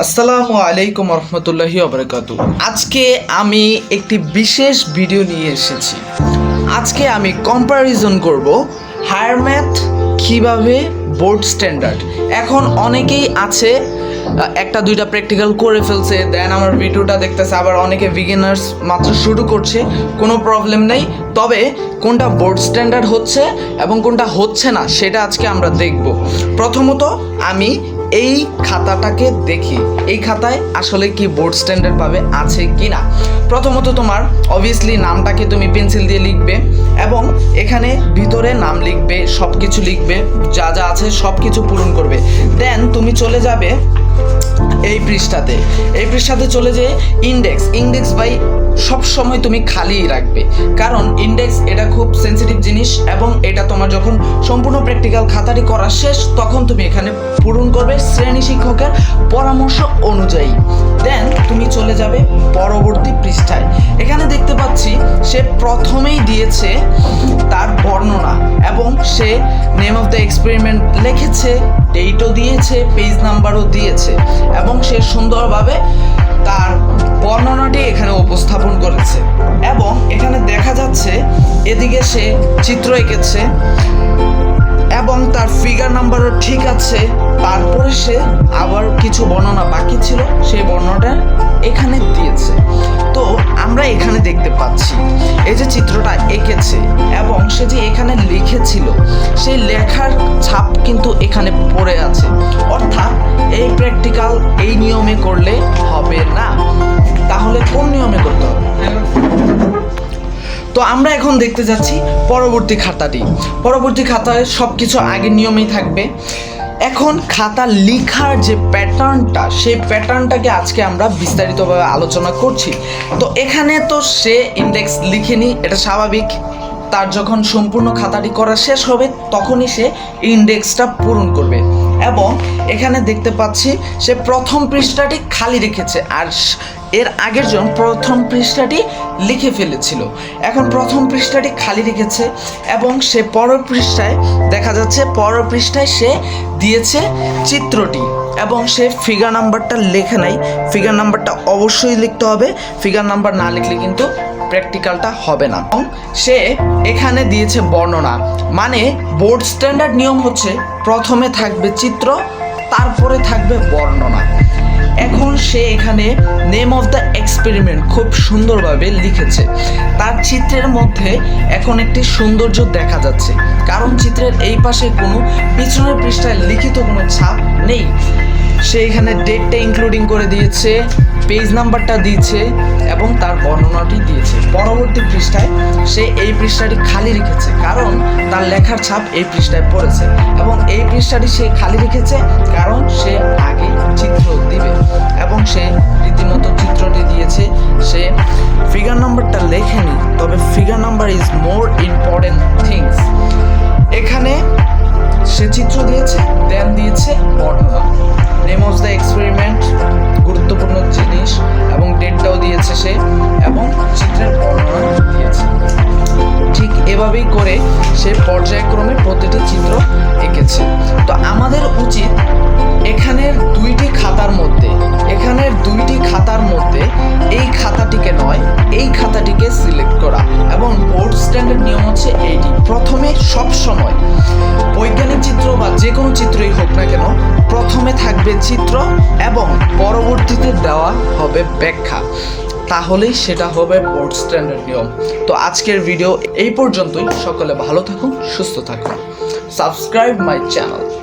আসসালামু আলাইকুম রহমতুল্লাহি অবরাকাত আজকে আমি একটি বিশেষ ভিডিও নিয়ে এসেছি। আজকে আমি কম্পারিজন করব হায়ার ম্যাথ কীভাবে বোর্ড স্ট্যান্ডার্ড এখন অনেকেই আছে একটা দুইটা প্র্যাকটিক্যাল করে ফেলছে দেন আমার ভিডিওটা দেখতেছে, আবার অনেকে বিগিনার্স মাত্র শুরু করছে, কোনো প্রবলেম নেই। তবে কোনটা বোর্ড স্ট্যান্ডার্ড হচ্ছে এবং কোনটা হচ্ছে না, সেটা আজকে আমরা দেখব। প্রথমত আমি এই খাতাটাকে দেখি। এই খাতায় আসলে কি বোর্ড স্ট্যান্ডার্ড পাবে, আছে কি না? প্রথমত তোমার অবভিয়াসলি নামটাকে তুমি পেন্সিল দিয়ে লিখবে এবং এখানে ভিতরে নাম লিখবে সব কিছু লিখবে, যা যা আছে সব কিছু পূরণ করবে। দেন তুমি চলে যাবে এই পৃষ্ঠাতে এই পৃষ্ঠাতে চলে যে ইন্ডেক্স ইন্ডেক্স বাই সব সময় তুমি খালি রাখবে। কারণ ইন্ডেক্স এটা খুব সেন্সিটিভ জিনিস এবং এটা তোমার যখন সম্পূর্ণ প্র্যাকটিক্যাল খাতাটি করা শেষ, তখন তুমি এখানে পূরণ করবে শ্রেণি শিক্ষকের পরামর্শ অনুযায়ী। দেন তুমি চলে যাবে পরবর্তী পৃষ্ঠায়। এখানে দেখতে পাচ্ছি, সে প্রথমেই দিয়েছে তার বর্ণনা এবং সে নেম অফ দ্য এক্সপেরিমেন্ট লিখেছে। ডেটও দিয়েছে পেজ নাম্বারও দিয়েছে এবং সে সুন্দরভাবে তার বর্ণনাটি এখানে উপস্থাপন করেছে এবং এখানে দেখা যাচ্ছে এদিকে সে চিত্র এঁকেছে। এবং তার ফিগার নাম্বারও ঠিক আছে। তারপরে সে আবার কিছু বর্ণনা বাকি ছিল, সেই বর্ণনাটা এখানে দিয়েছে। তো আমরা এখানে দেখতে পাচ্ছি, এই যে চিত্রটা এঁকেছে এবং সে যে এখানে লিখেছিল, সেই লেখার ছাপ কিন্তু এখানে পড়ে আছে। অর্থাৎ এই প্র্যাকটিক্যাল এই নিয়মে করলে হবে না। তাহলে কোন নিয়মে করতে হবে? তো আমরা এখন দেখতে যাচ্ছি পরবর্তী খাতাটি। পরবর্তী খাতায় সব কিছু আগের নিয়মেই থাকবে। এখন খাতা লিখার যে প্যাটার্নটা, সেই প্যাটার্নটাকে আজকে আমরা বিস্তারিতভাবে আলোচনা করছি। তো এখানে তো সে ইন্ডেক্স লিখেনি, এটা স্বাভাবিক। তার যখন সম্পূর্ণ খাতাটি করা শেষ হবে, তখনই সে ইন্ডেক্সটা পূরণ করবে। এবং এখানে দেখতে পাচ্ছি, সে প্রথম পৃষ্ঠাটি খালি রেখেছে। আর এর আগের জন প্রথম পৃষ্ঠাটি লিখে ফেলেছিল। এখন প্রথম পৃষ্ঠাটি খালি রেখেছে এবং সে পর পৃষ্ঠায় দেখা যাচ্ছে পর পৃষ্ঠায় সে দিয়েছে চিত্রটি এবং সে ফিগার নাম্বারটা লেখে নাই। ফিগার নাম্বারটা অবশ্যই লিখতে হবে। ফিগার নাম্বার না লিখলে কিন্তু প্র্যাকটিক্যালটা হবে না। এবং সে এখানে দিয়েছে বর্ণনা। মানে বোর্ড স্ট্যান্ডার্ড নিয়ম হচ্ছে প্রথমে থাকবে চিত্র, তারপরে থাকবে বর্ণনা। সে এখানে নেম অফ দ্য এক্সপেরিমেন্ট খুব সুন্দরভাবে লিখেছে। তার চিত্রের মধ্যে এখন একটি সৌন্দর্য দেখা যাচ্ছে। কারণ চিত্রের এই পাশে কোনো পিছনের পৃষ্ঠায় লিখিত কোনো ছাপ নেই। সে এখানে ডেটটা ইনক্লুডিং করে দিয়েছে পেজ নাম্বারটা দিয়েছে এবং তার বর্ণনাটি দিয়েছে। পরবর্তী পৃষ্ঠায় সে এই পৃষ্ঠাটি খালি রেখেছে, কারণ তার লেখার ছাপ এই পৃষ্ঠায় পড়েছে এবং এই পৃষ্ঠাটি সে খালি রেখেছে কারণ সে আগে চিত্র দিবে এবং সে রীতিমতো চিত্রটি দিয়েছে। সে ফিগার নাম্বারটা লেখেনি, তবে figure number is more important এভাবেই করে সে পর্যায়ক্রমে প্রতিটি চিত্র এঁকেছে। তো আমাদের উচিত এখানের দুইটি খাতার মধ্যে এখানের দুইটি খাতার মধ্যে এই খাতাটিকে নয়, এই খাতাটিকে সিলেক্ট করা এবং বোর্ড স্ট্যান্ডার্ড নিয়ম হচ্ছে এইটি। প্রথমে সব সময় বৈজ্ঞানিক চিত্র বা যে কোনো চিত্রই হোক না কেন, প্রথমে থাকবে চিত্র এবং পরবর্তীতে দেওয়া হবে ব্যাখ্যা। তাহলেই সেটা হবে বোর্ড স্ট্যান্ডার্ড নিয়ম। তো আজকের ভিডিও এই পর্যন্তই। সকলে ভালো থাকুন, সুস্থ থাকুন। Subscribe my channel